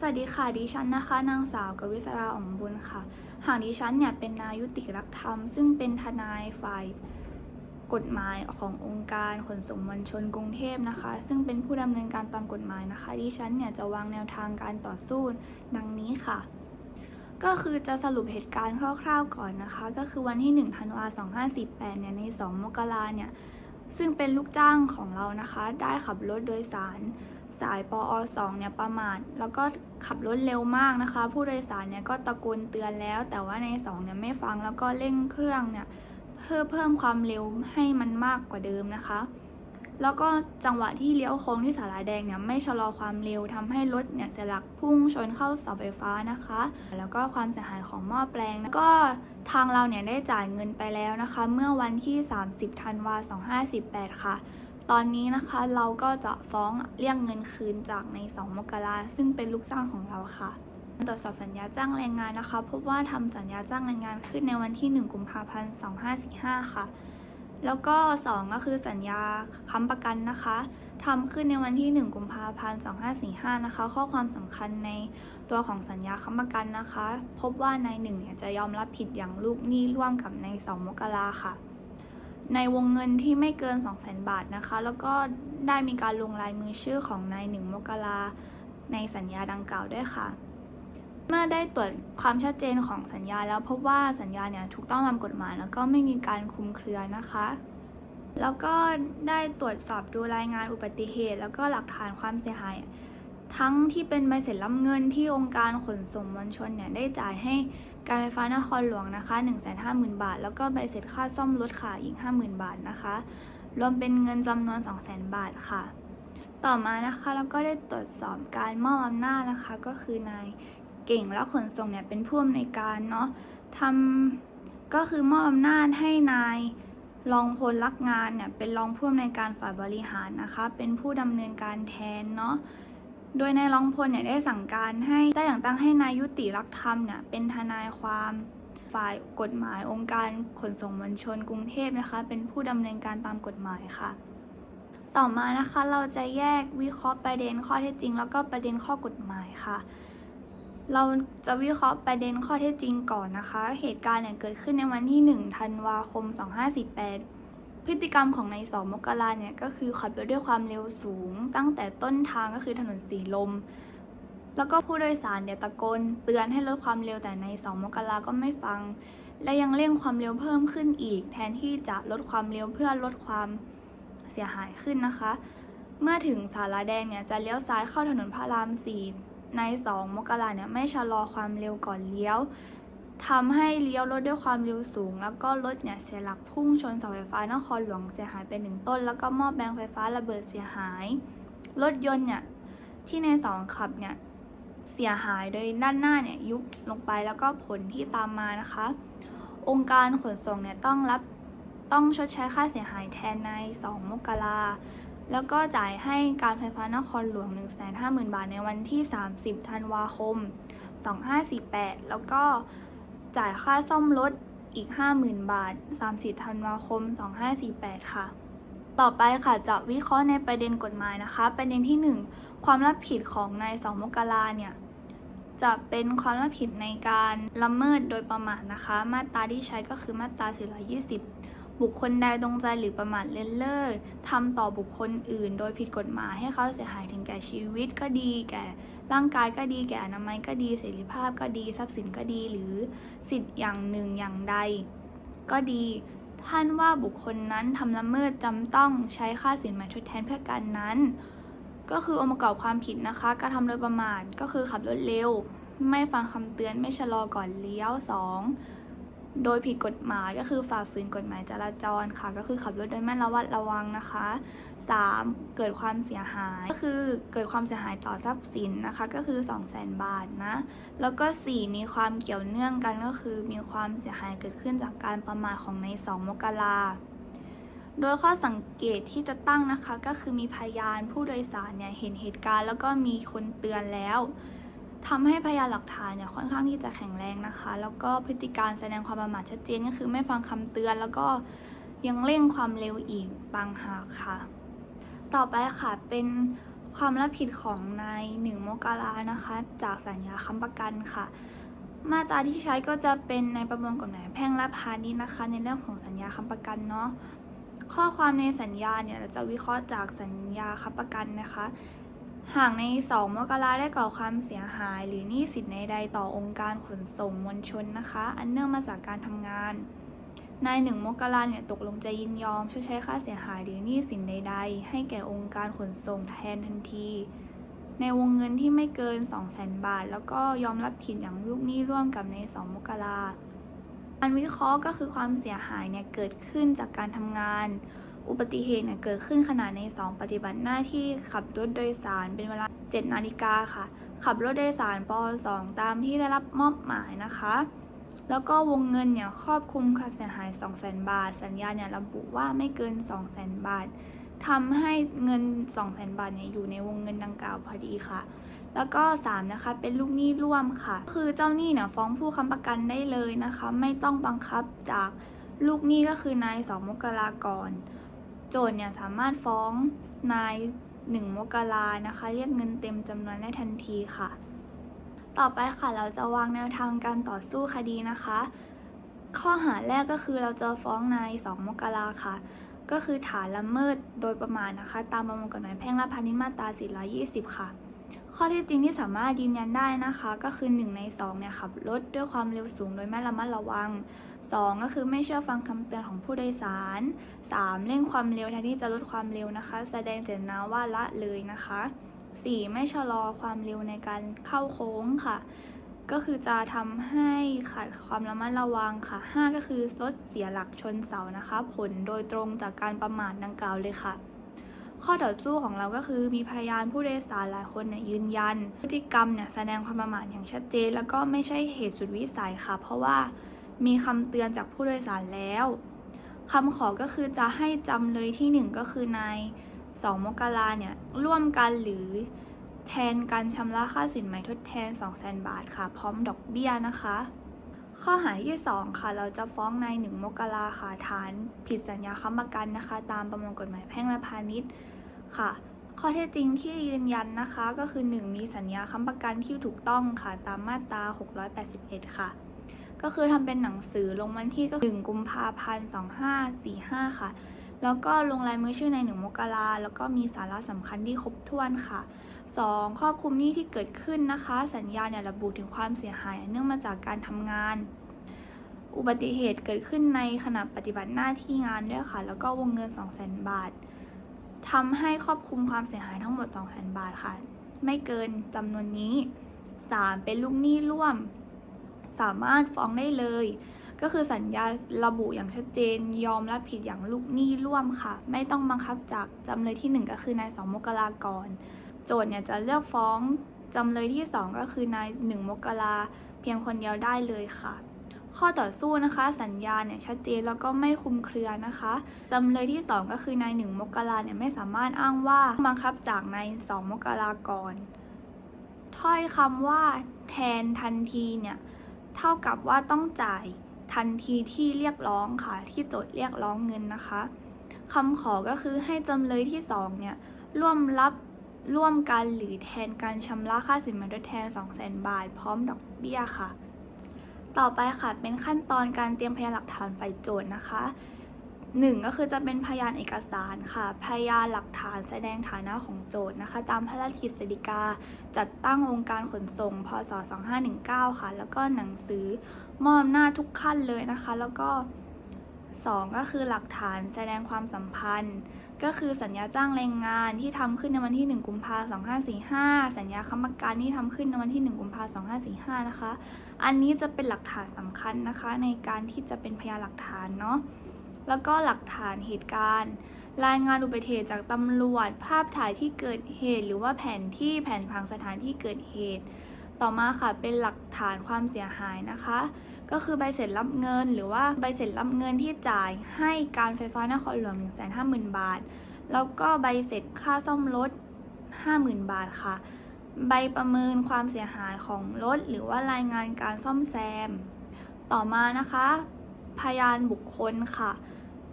สวัสดีค่ะ ดิฉันนะคะ นางสาวกวิศราอ่องบุญค่ะ หากดิฉันเนี่ยเป็นนายุติรักธรรม ซึ่งเป็นทนายฝ่ายกฎหมายขององค์การขนส่งมวลชนกรุงเทพนะคะ ซึ่งเป็นผู้ดำเนินการตามกฎหมายนะคะ ดิฉันเนี่ยจะวางแนวทางการต่อสู้ดังนี้ค่ะ ก็คือจะสรุปเหตุการณ์คร่าวๆก่อนนะคะ ก็คือวันที่1ธันวา2548เนี่ยใน 2 มกราเนี่ยซึ่งเป็นลูกจ้างของเรานะคะ ได้ขับรถโดยสาร สายปอ2เนี่ยประมาทแล้วก็ขับรถเร็วมากนะคะ ผู้โดยสารเนี่ยก็ตะโกนเตือนแล้ว แต่ว่าใน2เนี่ยไม่ฟังแล้วก็เร่งเครื่องเนี่ยเพื่อเพิ่มความเร็วให้มันมากกว่าเดิมนะคะ แล้วก็จังหวะที่เลี้ยวโค้งที่สาราแดงเนี่ยไม่ชะลอความเร็วทำให้รถเนี่ยเสียหลักพุ่งชนเข้าเสาไฟฟ้านะคะ แล้วก็ความเสียหายของหม้อแปลงแล้วก็ทางเราเนี่ยได้จ่ายเงินไปแล้วนะคะ เมื่อวันที่ 30 ธันวา2518 ค่ะ ตอนนี้นะคะเราก็จะฟ้องเรียกเงินคืนจากใน 2 มกราซึ่งเป็นลูกจ้างของเราค่ะตรวจสอบสัญญาจ้างแรงงานนะคะพบว่าทำสัญญาจ้างแรงงานขึ้นในวันที่ 1 กุมภาพันธ์ 2545 ค่ะ แล้วก็ 2 ก็คือสัญญาค้ำประกันนะคะทำขึ้นในวันที่ 1 กุมภาพันธ์ 2545 นะคะ ข้อความสำคัญในตัวของสัญญาค้ำประกันนะคะ พบว่านายหนึ่งเนี่ยจะยอมรับผิดอย่างลูกหนี้ร่วมกับใน2มกราค่ะ ในวงเงินที่ไม่เกิน 200,000 บาทนะคะ แล้วก็ได้มีการลงลายมือชื่อของนายหนึ่งมกราในสัญญาดังกล่าวด้วยค่ะ เมื่อได้ตรวจความชัดเจนของสัญญาแล้วพบว่าสัญญาเนี่ยถูกต้องตามกฎหมาย แล้วก็ไม่มีการคุมเครือนะคะ แล้วก็ได้ตรวจสอบดูรายงานอุบัติเหตุ แล้วก็หลักฐานความเสียหาย ทั้งที่เป็นใบเสร็จรับเงินที่องค์การขนส่งมวลชนเนี่ยได้จ่ายให้ การไฟฟ้านครหลวงนะคะ 150,000 บาท แล้วก็ใบเสร็จค่าซ่อมรถค่ะอีก 50,000 บาทนะคะ รวมเป็นเงินจำนวน 200,000 บาทค่ะ ต่อมานะคะแล้วก็ได้ตรวจสอบการมอบอำนาจนะคะ ก็คือนายเก่งและขนส่งเนี่ยเป็นผู้อำนวยการเนาะทำก็คือมอบอำนาจให้นายรองพลรักงานเนี่ยเป็นรองผู้อำนวยการฝ่ายบริหารนะคะ เป็นผู้ดำเนินการแทนเนาะ โดยนายรองพลเนี่ยได้สั่งการให้ได้อย่างตั้งให้นายยุติรักธรรมเนี่ยเป็นทนายความฝ่ายกฎหมายองค์การขนส่งมวลชนกรุงเทพนะคะ เป็นผู้ดำเนินการตามกฎหมายค่ะ ต่อมานะคะเราจะแยกวิเคราะห์ประเด็นข้อเท็จจริง แล้วก็ประเด็นข้อกฎหมายค่ะ เราจะวิเคราะห์ประเด็นข้อเท็จจริงก่อนนะคะ เหตุการณ์เนี่ยเกิดขึ้นในวันที่1ธันวาคม 2548 พฤติกรรมของในสองมกราเนี่ยก็คือขับรถด้วยความเร็วสูง ตั้งแต่ต้นทางก็คือถนนสีลม แล้วก็ผู้โดยสารเนี่ยตะโกนเตือนให้ลดความเร็วแต่ในสองมกราก็ไม่ฟัง และยังเร่งความเร็วเพิ่มขึ้นอีก แทนที่จะลดความเร็วเพื่อลดความเสียหายขึ้นนะคะ เมื่อถึงสาราแดงเนี่ยจะเลี้ยวซ้ายเข้าถนนพระรามสี่ในสองมกราเนี่ยไม่ชะลอความเร็วก่อนเลี้ยว ทำให้เลี้ยวรถด้วยความเร็วสูง แล้วก็รถเนี่ยเสียหลักพุ่งชนเสาไฟฟ้านครหลวงเสียหายไปหนึ่งต้น แล้วก็หม้อแปลงไฟฟ้าระเบิดเสียหาย รถยนต์เนี่ยที่ในสองขับเนี่ยเสียหายโดยด้านหน้าเนี่ยยุบลงไปแล้วก็ผลที่ตามมานะคะ องค์การขนส่งเนี่ยต้องรับต้องชดใช้ค่าเสียหายแทนใน 2 มกราแล้วก็จ่ายให้การไฟฟ้านครหลวง 150,000 บาทในวันที่ 30 ธันวาคม 2548 แล้วก็ จ่ายค่าซ่อมรถอีก 50,000 บาท 30 ธันวาคม 2548 ค่ะ ต่อไปค่ะจะวิเคราะห์ในประเด็นกฎหมายนะคะ ประเด็นที่ 1 ความรับผิดของนายสองมกราเนี่ย จะเป็นความรับผิดในการละเมิดโดยประมาทนะคะ มาตราที่ใช้ก็คือมาตรา420 บุคคลใดตรงใจหรือประมาทเลินเล่อทำต่อบุคคลอื่น โดยผิดกฎหมายให้เขาเสียหายถึงแก่ชีวิตก็ดีแก่ ร่างกายก็ดีแก่อนามัยก็ดีเสรีภาพก็ดีทรัพย์สินก็ดีหรือสิทธิ์อย่างหนึ่งอย่างใด ก็ดี ท่านว่าบุคคลนั้นทำละเมิดจำต้องใช้ค่าสินไหมทดแทนเพื่อการนั้น ก็คือองค์ประกอบความผิดนะคะการทำโดยประมาทก็คือขับรถเร็ว ไม่ฟังคำเตือนไม่ชะลอก่อนเลี้ยว 2. โดยผิดกฎหมายก็คือฝ่าฝืนกฎหมายจราจรค่ะ ก็คือขับรถโดยไม่ระวัดระวังนะคะ 3. เกิดความเสียหาย ก็คือเกิดความเสียหายต่อทรัพย์สินนะคะ ก็คือ 2 0 0 0 0 0 บาทนะ แล้วก็ 4. มีความเกี่ยวเนื่องกันก็คือมีความเสียหายเกิดขึ้นจากการประมาทของใน 2 มกราโดยข้อสังเกตที่จะตั้งนะคะ ก็คือมีพยานผู้โดยสารเนี่ยเห็นเหตุการณ์ แล้วก็มีคนเตือนแล้ว ทำให้พยานหลักฐานเนี่ยค่อนข้างที่จะแข็งแรงนะคะ แล้วก็พฤติการแสดงความประมาทชัดเจนก็คือไม่ฟังคำเตือน แล้วก็ยังเร่งความเร็วอีกต่างหากค่ะ ต่อไปค่ะเป็นความรับผิดของนายหนึ่งมกรานะคะ จากสัญญาค้ำประกันค่ะ มาตราที่ใช้ก็จะเป็นในประมวลกฎหมายแพ่งและพาณิชย์นะคะ ในเรื่องของสัญญาค้ำประกันเนาะข้อความในสัญญาเนี่ยเราจะวิเคราะห์จากสัญญาค้ำประกันนะคะ หากใน 2 มกราได้ก่อความเสียหาย หรือหนี้สินใดๆต่อองค์การขนส่งมวลชนนะคะ อันเนื่องมาจากการทำงาน นายหนึ่งมกราเนี่ยตกลงจะยินยอมชดใช้ค่าเสียหายหรือหนี้สินใดๆ ให้แก่องค์การขนส่งแทนทันที ในวงเงินที่ไม่เกิน 200,000 บาท แล้วก็ยอมรับผิดอย่างลูกหนี้ร่วมกับใน 2 มกราการวิเคราะห์ก็คือความเสียหายเนี่ยเกิดขึ้นจากการทำงาน อุบัติเหตุเนี่ยเกิดขึ้นขณะใน 2 ปฏิบัติหน้าที่ขับรถโดยสารเป็นเวลา 7 นาฬิกาค่ะ ขับรถโดยสารป .2 ตามที่ได้รับมอบหมายนะคะ แล้วก็วงเงินเนี่ยครอบคลุมค่าเสียหาย 200,000 บาท สัญญาเนี่ยระบุว่าไม่เกิน 200,000 บาททำให้เงิน 200,000 บาทเนี่ยอยู่ในวงเงินดังกล่าวพอดีค่ะแล้วก็ 3 นะคะ เป็นลูกหนี้ร่วมค่ะ คือเจ้าหนี้เนี่ยฟ้องผู้ค้ำประกันได้เลยนะคะ ไม่ต้องบังคับจากลูกหนี้ก็คือนาย2มกราก่อน โจทย์เนี่ยสามารถฟ้องนาย1มกรานะคะ เรียกเงินเต็มจำนวนได้ทันทีค่ะ ต่อไปค่ะเราจะวางแนวทางการต่อสู้คดีนะคะ ข้อหาแรกก็คือเราจะฟ้องนาย2มกราค่ะ ก็คือฐานละเมิดโดยประมาณนะคะ ตามประมวลกฎหมายแพ่งและพาณิชย์มาตรา 420 ค่ะ ข้อที่จริงที่สามารถยืนยันได้นะคะ ก็คือ 1 ใน2เนี่ยขับรถด้วยความเร็วสูงโดยไม่ระมัดระวัง 2 ก็คือไม่เชื่อฟังคำเตือนของผู้โดยสาร 3. เร่งความเร็วแทนที่จะลดความเร็วนะคะ แสดงเจตนาว่าละเลยนะคะ 4. ไม่ชะลอความเร็วในการเข้าโค้งค่ะ ก็คือจะทำให้ขาดความระมัดระวังค่ะ 5 ก็คือรถเสียหลักชนเสานะคะ ผลโดยตรงจากการประมาทดังกล่าวเลยค่ะ ข้อต่อสู้ของเราก็คือมีพยานผู้โดยสารหลายคนเนี่ยยืนยัน พฤติกรรมเนี่ยแสดงความประมาทอย่างชัดเจน แล้วก็ไม่ใช่เหตุสุดวิสัยค่ะ เพราะว่ามีคำเตือนจากผู้โดยสารแล้วคำขอก็คือจะให้จำเลยที่หนึ่งก็คือนายสองมกราเนี่ยร่วมกันหรือแทนการชำระค่าสินไหมทดแทน 2 0 0 0 0 0 บาทค่ะ พร้อมดอกเบี้ยนะคะ ข้อหาที่ 2 ค่ะ เราจะฟ้องนายหนึ่งมกราค่ะฐาน ผิดสัญญาค้ำประกันนะคะ ตามประมวลกฎหมายแพ่งและพาณิชย์ ค่ะ ข้อเท็จจริงที่ยืนยันนะคะก็คือ 1 มีสัญญาค้ำประกันที่ถูกต้องค่ะตามมาตรา 681 ค่ะ ก็คือทำเป็นหนังสือลงวันที่ก็1กุมภาพันธ์ 2545 ค่ะ แล้วก็ลงลายมือชื่อในหนึ่งมกราแล้วก็มีสาระสำคัญที่ครบถ้วนค่ะ 2. ครอบคลุมหนี้ที่เกิดขึ้นนะคะ สัญญาเนี่ยระบุถึงความเสียหาย เนื่องมาจากการทำงาน อุบัติเหตุเกิดขึ้นในขณะปฏิบัติหน้าที่งานด้วยค่ะ แล้วก็วงเงิน 200,000 บาท ทำให้ครอบคลุมความเสียหายทั้งหมด 2,000 บาทค่ะ ไม่เกินจำนวนนี้ 3. เป็นลูกหนี้ร่วม สามารถฟ้องได้เลย ก็คือสัญญาระบุอย่างชัดเจน ยอมรับผิดอย่างลูกหนี้ร่วมค่ะ ไม่ต้องบังคับจากจำเลยที่ 1 ก็คือนายสองมกราก่อนโจทย์เนี่ยจะเลือกฟ้องจำเลยที่ 2 ก็คือนายหนึ่งมกราเพียงคนเดียวได้เลยค่ะ ข้อต่อสู้นะคะ สัญญาเนี่ยชัดเจนแล้วก็ไม่คุมเครือนะคะจำเลยที่ 2 ก็คือนายหนึ่งมกราเนี่ยไม่สามารถอ้างว่าบังคับจากนายสองมกราก่อนถ้อยคำว่าแทนทันทีเนี่ยเท่ากับว่าต้องจ่ายทันทีที่เรียกร้องค่ะที่โจทย์เรียกร้องเงินนะคะคำขอก็คือให้จำเลยที่2เนี่ยร่วมรับร่วมกันหรือแทนการชำระค่าสินไหมทดแทน 200,000 บาท พร้อมดอกเบี้ยค่ะ ต่อไปค่ะเป็นขั้นตอนการเตรียมพยานหลักฐานฝ่ายโจทย์นะคะหนึ่งก็คือจะเป็นพยานเอกสารค่ะ พยานหลักฐานแสดงฐานะของโจทย์นะคะ ตามพระราชกฤษฎีกา จัดตั้งองค์การขนส่ง พศ 2519 ค่ะ แล้วก็หนังสือมอบอำนาทุกขั้นเลยนะคะ แล้วก็ 2 ก็คือหลักฐานแสดงความสัมพันธ์ ก็คือสัญญาจ้างแรงงานที่ทำขึ้นในวันที่ 1 กุมภาพันธ์2545 สัญญาค้ำประกันที่ทำขึ้นในวันที่ 1 กุมภาพันธ์2545 นะคะ อันนี้จะเป็นหลักฐานสำคัญนะคะ ในการที่จะเป็นพยานหลักฐานเนาะ แล้วก็หลักฐานเหตุการณ์ รายงานอุบัติเหตุจากตำรวจ ภาพถ่ายที่เกิดเหตุ หรือว่าแผนที่แผนผังสถานที่เกิดเหตุ ต่อมาค่ะเป็นหลักฐานความเสียหายนะคะ ก็คือใบเสร็จรับเงิน หรือว่าใบเสร็จรับเงินที่จ่ายให้การไฟฟ้านครหลวง 150,000 บาท แล้วก็ใบเสร็จค่าซ่อมรถ 50,000 บาทค่ะ ใบประเมินความเสียหายของรถ หรือว่ารายงานการซ่อมแซม ต่อมานะคะ พยานบุคคลค่ะ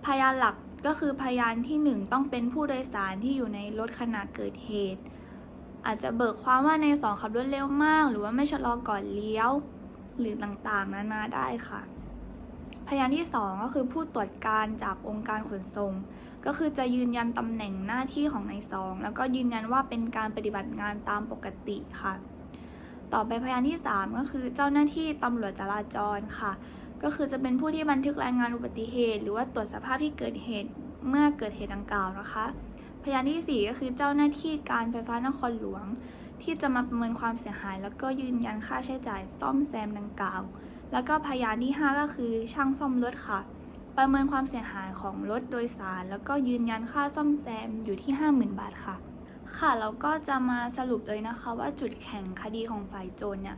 พยานหลักก็คือพยานที่ 1 ต้องเป็นผู้โดยสารที่อยู่ในรถขณะเกิดเหตุ อาจจะเบิกความว่าในสองขับรถเร็วมาก หรือว่าไม่ชะลอก่อนเลี้ยว หรือต่างๆ นานาได้ค่ะ พยานที่สองก็คือผู้ตรวจการจากองค์การขนส่ง ก็คือจะยืนยันตำแหน่งหน้าที่ของนายซองแล้วก็ยืนยันว่าเป็นการปฏิบัติงานตามปกติค่ะ ต่อไปพยานที่ 3 ก็คือเจ้าหน้าที่ตำรวจจราจรค่ะ ก็คือจะเป็นผู้ที่บันทึกรายงานอุบัติเหตุ หรือว่าตรวจสภาพที่เกิดเหตุเมื่อเกิดเหตุดังกล่าวนะคะ พยานที่ 4 ก็คือเจ้าหน้าที่การไฟฟ้านครหลวง ที่จะมาประเมินความเสียหาย แล้วก็ยืนยันค่าใช้จ่ายซ่อมแซมดังกล่าว แล้วก็พยานที่ 5 ก็คือช่างซ่อมรถค่ะ ประเมินความเสียหายของรถโดยสาร แล้วก็ยืนยันค่าซ่อมแซมอยู่ที่ 50,000 บาทค่ะ ค่ะแล้วก็จะมาสรุปเลยนะคะว่าจุดแข่งคดีของฝ่ายโจรเนี่ย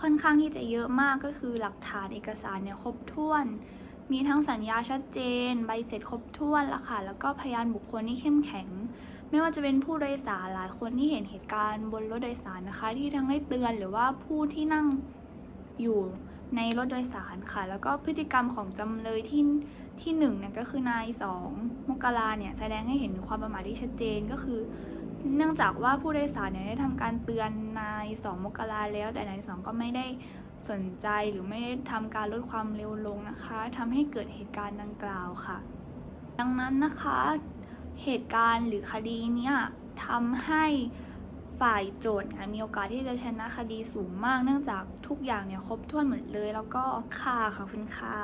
ค่อนข้างที่จะเยอะมากก็คือหลักฐานเอกสารเนี่ยครบถ้วน มีทั้งสัญญาชัดเจน ใบเสร็จครบถ้วนละค่ะ แล้วก็พยานบุคคลที่เข้มแข็ง ไม่ว่าจะเป็นผู้โดยสารหลายคนที่เห็นเหตุการณ์บนรถโดยสารนะคะ ที่ทั้งได้เตือนหรือว่าผู้ที่นั่งอยู่ในรถโดยสารค่ะ แล้วก็พฤติกรรมของจำเลยที่ที่หนึ่งเนี่ยก็คือนายสองมกราเนี่ยแสดงให้เห็นถึงความประมาทที่ชัดเจนก็คือ เนื่องจากว่าผู้โดยสารเนี่ยได้ทำการเตือนนายสองมกราแล้ว แต่นายสองก็ไม่ได้สนใจหรือไม่ได้ทำการลดความเร็วลงนะคะทำให้เกิดเหตุการณ์ดังกล่าวค่ะ ดังนั้นนะคะ เหตุการณ์หรือคดีเนี้ยทำให้ฝ่ายโจทย์มีโอกาสที่จะชนะคดีสูงมาก เนื่องจากทุกอย่างเนี่ยครบถ้วนหมดเลย แล้วก็ค่าค่ะคุณค่า